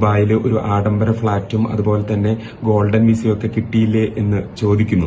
ദുബായിൽ ഒരു ആഡംബര ഫ്ളാറ്റും അതുപോലെ തന്നെ ഗോൾഡൻ വിസയും ഒക്കെ കിട്ടിയില്ലേ എന്ന് ചോദിക്കുന്നു.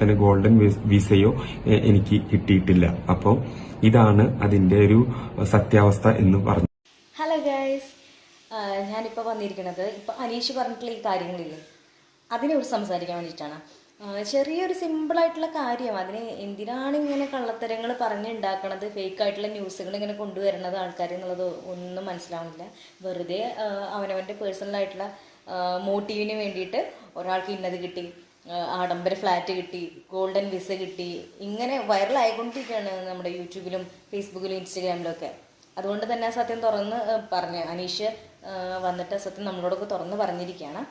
തന്നെ ഗോൾഡൻ വിസയോ എനിക്ക് കിട്ടിയിട്ടില്ല. അപ്പോൾ ഇതാണ് അതിന്റെ ഒരു സത്യാവസ്ഥ എന്ന് പറഞ്ഞു ഹലോ ഗൈസ് ഞാനിപ്പോൾ വന്നിരിക്കുന്നത് ഇപ്പോൾ അനീഷ് പറഞ്ഞിട്ടുള്ള ഈ കാര്യങ്ങളില്ലേ അതിനെക്കുറിച്ച് സംസാരിക്കാൻ വേണ്ടിയിട്ടാണ്. ചെറിയൊരു സിമ്പിളായിട്ടുള്ള കാര്യം. അതിന് എന്തിനാണ് ഇങ്ങനെ കള്ളത്തരങ്ങൾ പറഞ്ഞുണ്ടാക്കണത് ഫേക്ക് ആയിട്ടുള്ള ന്യൂസുകൾ ഇങ്ങനെ കൊണ്ടുവരണത് ആൾക്കാർ എന്നുള്ളത് ഒന്നും മനസ്സിലാവുന്നില്ല. വെറുതെ അവനവന്റെ പേഴ്സണലായിട്ടുള്ള മോട്ടീവിന് വേണ്ടിയിട്ട് ഒരാൾക്ക് ഇന്നത് കിട്ടി. ആഡംബര ഫ്ലാറ്റ് കിട്ടി ഗോൾഡൻ വിസ കിട്ടി ഇങ്ങനെ വൈറലായിക്കൊണ്ടിരിക്കുകയാണ് നമ്മുടെ യൂട്യൂബിലും ഫേസ്ബുക്കിലും ഇൻസ്റ്റഗ്രാമിലും ഒക്കെ. അതുകൊണ്ട് തന്നെ സത്യം തുറന്ന് പറഞ്ഞ് അനീഷ് വന്നിട്ട് സത്യം നമ്മളോടൊക്കെ തുറന്ന് പറഞ്ഞിരിക്കുകയാണ്.